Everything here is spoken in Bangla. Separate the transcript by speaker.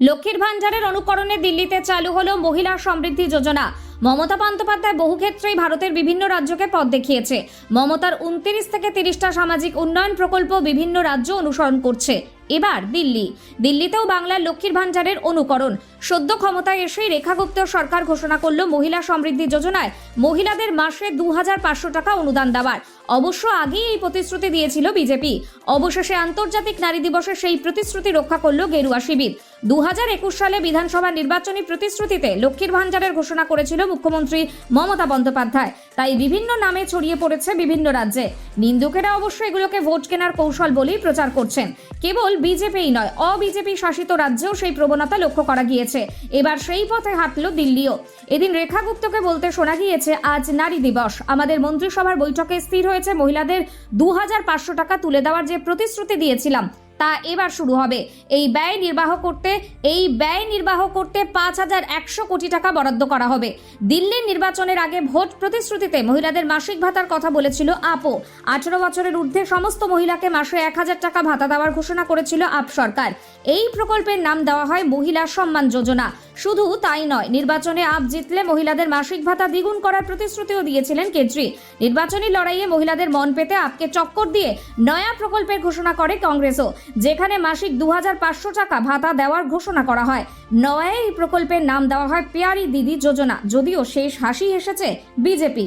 Speaker 1: লক্ষ্মীর ভাণ্ডারের অনুকরণে দিল্লিতে চালু হলো মহিলা সমৃদ্ধি যোজনা। মমতা বন্দ্যোপাধ্যায় বহু ক্ষেত্রেই ভারতের বিভিন্ন রাজ্যকে পথ দেখিয়েছে। মমতার উনত্রিশ থেকে তিরিশটা সামাজিক উন্নয়ন প্রকল্প বিভিন্ন রাজ্য অনুসরণ করছে। এবার দিল্লি। দিল্লিতেও বাংলার লক্ষ্মীর ভাণ্ডারের অনুকরণ। সদ্য ক্ষমতায় এসেই রেখাগুপ্ত সরকার ঘোষণা করল মহিলা সমৃদ্ধি যোজনায় মহিলাদের মাসে দু হাজার পাঁচশো টাকা অনুদান দেওয়ার। অবশ্য আগেই এই প্রতিশ্রুতি দিয়েছিল বিজেপি। অবশেষে আন্তর্জাতিক নারী দিবসে সেই প্রতিশ্রুতি রক্ষা করল গেরুয়া শিবির। দু হাজার একুশ সালে বিধানসভা নির্বাচনী প্রতিশ্রুতিতে লক্ষ্মীর ভাণ্ডারের ঘোষণা করেছিল মুখ্যমন্ত্রী মমতা বন্দ্যোপাধ্যায়। তাই বিভিন্ন নামে ছড়িয়ে পড়েছে বিভিন্ন রাজ্যে। নিন্দুকেরা অবশ্য এগুলোকে ভোট কেনার কৌশল বলেই প্রচার করছেন। কেবল বিজেপিই নয়, অবিজেপি শাসিত রাজ্যেও সেই প্রবণতা লক্ষ্য করা গিয়েছে। এবার সেই পথে হাঁটল দিল্লিও। এদিন রেখা গুপ্তকে বলতে শোনা গিয়েছে, আজ নারী দিবস। আমাদের মন্ত্রিসভার বৈঠকে স্থির হয়েছে, মহিলাদের দু হাজার পাঁচশো টাকা তুলে দেওয়ার যে প্রতিশ্রুতি দিয়েছিলাম, তা এবার শুরু হবে। এই ব্যয় নির্বাহ করতে, এই ব্যয় নির্বাহ করতে পাঁচ হাজার একশো কোটি টাকা বরাদ্দ করা হবে। দিল্লির নির্বাচনের আগে ভোট প্রতিশ্রুতিতে মহিলাদের মাসিক ভাতার কথা বলেছিল আপো। আঠারো বছরের ঊর্ধ্বে সমস্ত মহিলাকে মাসে এক হাজার টাকা ভাতা দেওয়ার ঘোষণা করেছিল আপ সরকার। এই প্রকল্পের নাম দেওয়া হয় মহিলা সম্মান যোজনা। শুধু তাই নয়, নির্বাচনে আপ জিতলে মহিলাদের মাসিক ভাতা দ্বিগুণ করার প্রতিশ্রুতিও দিয়েছিলেন কেজরি। নির্বাচনী লড়াইয়ে মহিলাদের মন পেতে আপকে চক্কর দিয়ে নয়া প্রকল্পের ঘোষণা করে কংগ্রেসও, যেখানে মাসিক দু হাজার পাঁচশো টাকা ভাতা দেওয়ার ঘোষণা করা হয়। নয়া এই প্রকল্পের নাম দেওয়া হয় পেয়ারি দিদি যোজনা, যদিও শেষ হাসি এসেছে বিজেপি।